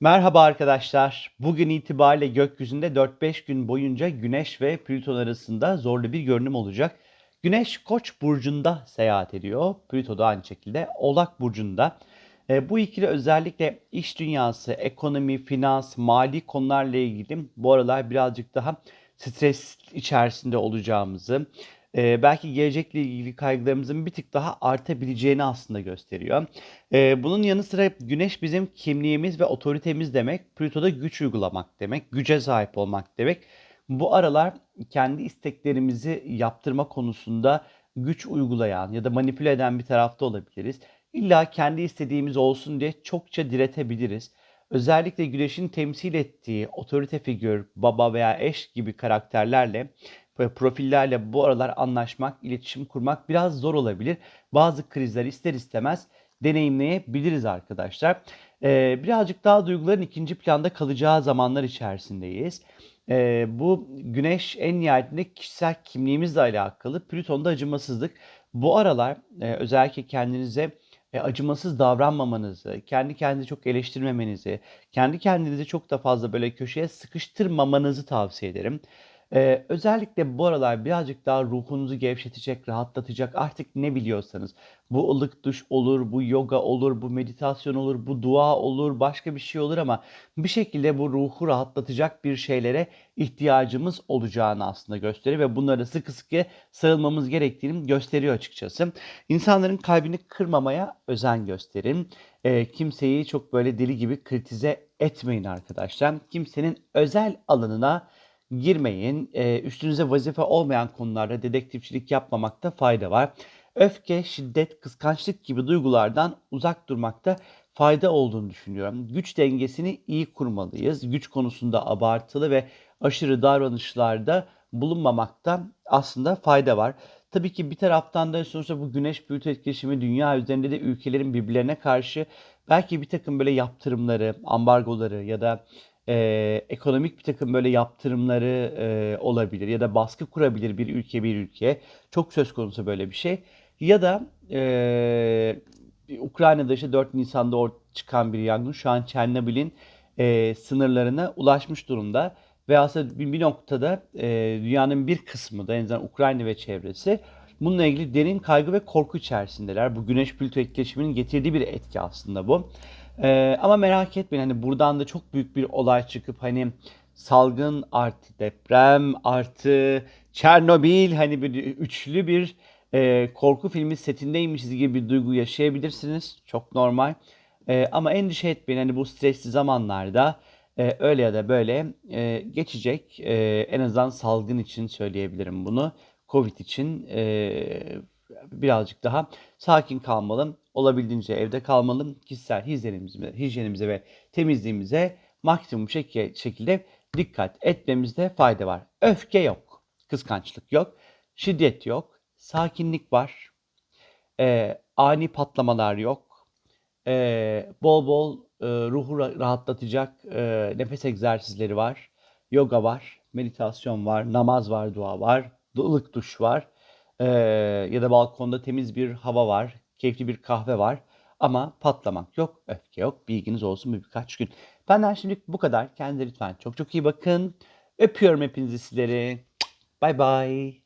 Merhaba arkadaşlar. Bugün itibariyle gökyüzünde 4-5 gün boyunca Güneş ve Plüton arasında zorlu bir görünüm olacak. Güneş Koç burcunda seyahat ediyor. Plüto da aynı şekilde Oğlak burcunda. E, bu ikili özellikle iş dünyası, ekonomi, finans, mali konularla ilgili bu aralar birazcık daha stres içerisinde olacağımızı, e, belki gelecekle ilgili kaygılarımızın bir tık daha artabileceğini aslında gösteriyor. E, bunun yanı sıra Güneş bizim kimliğimiz ve otoritemiz demek. Plüto'da güç uygulamak demek, güce sahip olmak demek. Bu aralar kendi isteklerimizi yaptırma konusunda güç uygulayan ya da manipüle eden bir tarafta olabiliriz. İlla kendi istediğimiz olsun diye çokça diretebiliriz. Özellikle Güneş'in temsil ettiği otorite figür, baba veya eş gibi karakterlerle profillerle bu aralar anlaşmak, iletişim kurmak biraz zor olabilir. Bazı krizler ister istemez deneyimleyebiliriz arkadaşlar. Ee, birazcık daha duyguların ikinci planda kalacağı zamanlar içerisindeyiz. Ee, bu güneş en nihayetinde kişisel kimliğimizle alakalı. Plüton'da acımasızlık. Bu aralar e, özellikle kendinize e, acımasız davranmamanızı, kendi kendinizi çok eleştirmemenizi, kendi kendinizi çok da fazla böyle köşeye sıkıştırmamanızı tavsiye ederim. Ee, özellikle bu aralar birazcık daha ruhunuzu gevşetecek, rahatlatacak artık ne biliyorsanız. Bu ılık duş olur, bu yoga olur, bu meditasyon olur, bu dua olur, başka bir şey olur ama bir şekilde bu ruhu rahatlatacak bir şeylere ihtiyacımız olacağını aslında gösteriyor ve bunları sıkı sıkı sarılmamız gerektiğini gösteriyor açıkçası. İnsanların kalbini kırmamaya özen gösterin. Ee, kimseyi çok böyle deli gibi kritize etmeyin arkadaşlar. Kimsenin özel alanına girmeyin. E, üstünüze vazife olmayan konularda dedektifçilik yapmamakta fayda var. Öfke, şiddet, kıskançlık gibi duygulardan uzak durmakta fayda olduğunu düşünüyorum. Güç dengesini iyi kurmalıyız. Güç konusunda abartılı ve aşırı davranışlarda bulunmamakta aslında fayda var. Tabii ki bir taraftan da sonuçta bu güneş büyütü etkileşimi dünya üzerinde de ülkelerin birbirlerine karşı belki bir takım böyle yaptırımları, ambargoları ya da Eee, ekonomik bir takım böyle yaptırımları, eee, olabilir ya da baskı kurabilir bir ülke bir ülkeye. Çok söz konusu böyle bir şey. Ya da, eee, Ukrayna'da işte 4 Nisan'da or çıkan bir yangın şu an Çernobil'in, eee, sınırlarına ulaşmış durumda ve aslında bir bir noktada, eee, dünyanın bir kısmı da en azından Ukrayna ve çevresi bununla ilgili derin kaygı ve korku içerisindeler. Bu Güneş-Plüto etkileşiminin getirdiği bir etki aslında bu. Ee, ama merak etmeyin hani buradan da çok büyük bir olay çıkıp hani salgın artı deprem artı Çernobil hani bir üçlü bir e, korku filmi setindeymişiz gibi bir duygu yaşayabilirsiniz. Çok normal. E, ama endişe etmeyin hani bu stresli zamanlarda e, öyle ya da böyle e, geçecek. E, en azından salgın için söyleyebilirim bunu. Covid için e, birazcık daha sakin kalmalı. Olabildiğince evde kalmalı. Kişisel hijyenimize, hijyenimize ve temizliğimize maksimum şek- şekilde dikkat etmemizde fayda var. Öfke yok, kıskançlık yok, şiddet yok, sakinlik var, e, ani patlamalar yok, e, bol bol e, ruhu rahatlatacak e, nefes egzersizleri var, yoga var, meditasyon var, namaz var, dua var, ılık duş var. Ee, ya da balkonda temiz bir hava var, keyifli bir kahve var. Ama patlamak yok, öfke yok. Bilginiz olsun bu birkaç gün. Benden şimdilik bu kadar. Kendinize lütfen çok çok iyi bakın. Öpüyorum hepinizi sizleri. Bye bye.